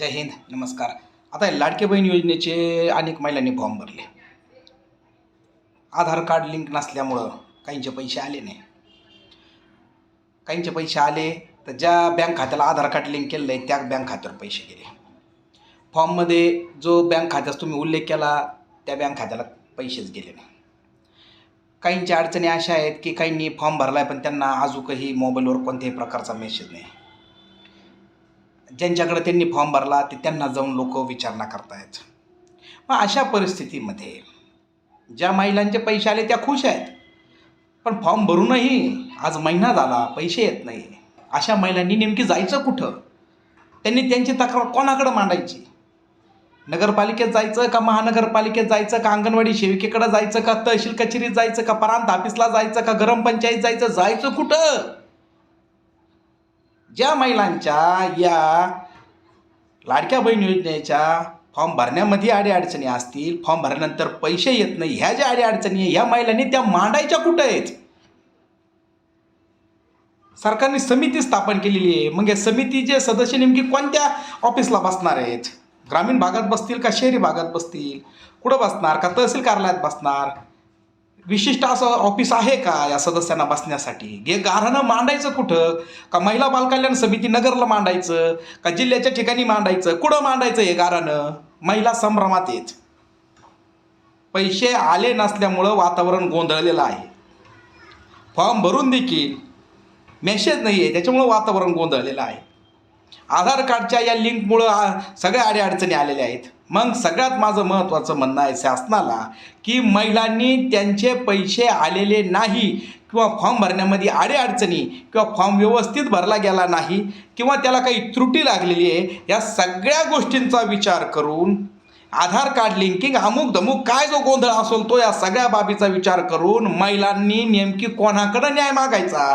जय हिंद नमस्कार. आता हे लाडके बहीण योजनेचे अनेक महिलांनी फॉर्म भरले. आधार कार्ड लिंक नसल्यामुळं काहींचे पैसे आले नाही. काहींचे पैसे आले तर ज्या बँक खात्याला आधार कार्ड लिंक केलेलं आहे त्या बँक खात्यावर पैसे गेले. फॉर्ममध्ये जो बँक खात्याचा तुम्ही उल्लेख केला त्या बँक खात्याला पैसेच गेले नाही. काहींच्या अडचणी अशा आहेत की काहींनी फॉर्म भरला आहे पण त्यांना अजूनही मोबाईलवर कोणत्याही प्रकारचा मेसेज नाही. ज्यांच्याकडे त्यांनी फॉर्म भरला ते त्यांना जाऊन लोक विचारणा करतायत. मग अशा परिस्थितीमध्ये ज्या महिलांचे पैसे आले त्या खुश आहेत. पण फॉर्म भरूनही आज महिना झाला पैसे येत नाही अशा महिलांनी नेमकी जायचं कुठं? त्यांनी त्यांची तक्रार कोणाकडं मांडायची? नगरपालिकेत जायचं का महानगरपालिकेत जायचं का अंगणवाडी सेविकेकडं जायचं का तहसील कचेरीत जायचं का प्रांत ऑफिसला जायचं का ग्रामपंचायत जायचं? जायचं कुठं? ज्या महिलांच्या या लाडक्या बहीण योजनेच्या फॉर्म भरण्यामध्ये अडीअडचणी असतील फॉर्म भरल्यानंतर पैसे येत नाही ह्या ज्या अडीअडचणी आहे ह्या महिलांनी त्या मांडायच्या कुठं आहेत? सरकारने समिती स्थापन केलेली आहे. मग या समितीचे सदस्य नेमकी कोणत्या ऑफिसला बसणार आहेत? ग्रामीण भागात बसतील का शहरी भागात बसतील? कुठं बसणार? का तहसील कार्यालयात बसणार? विशिष्ट असं ऑफिस आहे का या सदस्यांना बसण्यासाठी? हे गाऱ्हाणं मांडायचं कुठं? का महिला बालकल्याण समिती नगरला मांडायचं? का जिल्ह्याच्या ठिकाणी मांडायचं? कुठं मांडायचं हे गाऱ्हाणं? महिला संभ्रमात येत पैसे आले नसल्यामुळं वातावरण गोंधळलेलं आहे. फॉर्म भरून देखील मेसेज नाही आहे त्याच्यामुळं वातावरण गोंधळलेलं आहे. आधार कार्डच्या या लिंकमुळं सगळ्या अडीअडचणी आलेल्या आहेत. मग सगळ्यात माझं महत्त्वाचं म्हणणं आहे शासनाला की महिलांनी त्यांचे पैसे आलेले नाही किंवा फॉर्म भरण्यामध्ये आडेअडचणी किंवा फॉर्म व्यवस्थित भरला गेला नाही किंवा त्याला काही त्रुटी लागलेली आहे या सगळ्या गोष्टींचा विचार करून आधार कार्ड लिंकिंग अमुक धमुक काय जो गोंधळ असेल तो या सगळ्या बाबीचा विचार करून महिलांनी नेमकी कोणाकडं न्याय मागायचा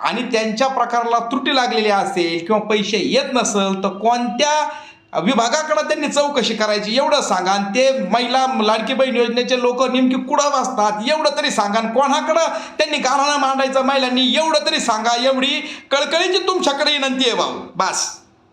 आणि त्यांच्या प्रकाराला त्रुटी लागलेली असेल किंवा पैसे येत नसेल तर कोणत्या विभागाकडं त्यांनी चौकशी करायची एवढं सांगा. आणि ते महिला लाडकी बहीण योजनेचे लोक नेमकी कुठं वाचतात एवढं तरी सांगा. कोणाकडं त्यांनी गाणं मांडायचं महिलांनी एवढं तरी सांगा. एवढी कळकळीची तुमच्याकडे विनंती आहे भाऊ. बस.